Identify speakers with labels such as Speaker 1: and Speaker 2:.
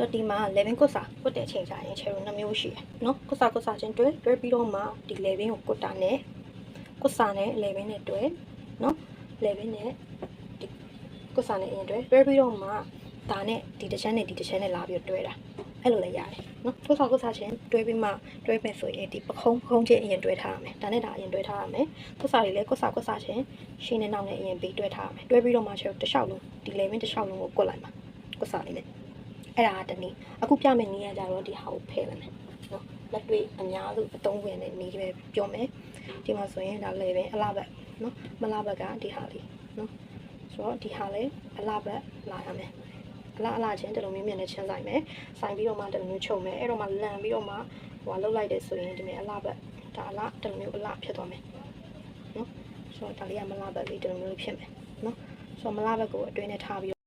Speaker 1: ဆိုတော့ဒီမှာ11ကွတ်စာကွတ်တဲ့အချိန်ကျရင် channel နှစ်မျိုးရှိတယ်နော်ကွတ်စာကွတ်စာချင်းတွဲတွဲပြီးတော့မှဒီ11ကိုကွတ်တာနဲ့ကွတ်စာနဲ့11နဲ့တွဲနော်11နဲ့ဒီကွတ်စာနဲ့အရင်တွဲတွဲပြီးတော့မှဒါနဲ့ဒီတစ်ချမ်းနဲ့ဒီတစ်ချမ်းနဲ့လာပြီးတော့တွဲတာအဲ့လိုလည်းရတယ်နော်ကွတ်စာကွတ်စာချင်းတွဲပြီးမှတွဲမယ်ဆိုရင်ဒီပခုံးပခုံးချင်းအရင်တွဲထားရမယ်ဒါနဲ့ဒါအရင်တွဲထားရမယ်ကွတ်စာတွေလည်းကွတ်စာကွတ်စာချင်းရှင်းနေနောက်နဲ့အရင်ပြီးတွဲထားရမယ်တွဲပြီးတော့မှ channel တစ်လျှောက်လုံးဒီ11တစ်လျှောက်လုံးကိုကွတ်လိုက်မှာကွတ်စာလေးနဲ့ အဲ့ဒါကတနည်းအခုပြမယ့်နည်းကကြတော့ဒီဟာကိုဖယ်လိုက်မယ်နော်လက်တွေ့အများစုအသုံးဝင်တဲ့နည်းပဲပြောမယ်ဒီမှာဆိုရင်ဒါလည်းပဲအလားဘက်နော်မလားဘက်ကဒီဟာလေးနော်ဆိုတော့ဒီဟာလည်းအလားဘက်လာရမယ်အလားအလားချင်းတလုံးမျိုးမြင်နဲ့ချင်းဆိုင်မယ်ဆိုင်ပြီးတော့မှတလုံးမျိုးချုပ်မယ်အဲ့တော့မှလန်ပြီးတော့မှဟိုလှုပ်လိုက်တယ်ဆိုရင်ဒီမဲ့အလားဘက်ဒါအလားတလုံးမျိုးအလားဖြစ်သွားမယ်နော်ဆိုတော့ဒါလေးကမလားဘက်လေးတလုံးမျိုးဖြစ်မယ်နော်ဆိုတော့မလားဘက်ကိုအတွင်းနဲ့ထားပြီး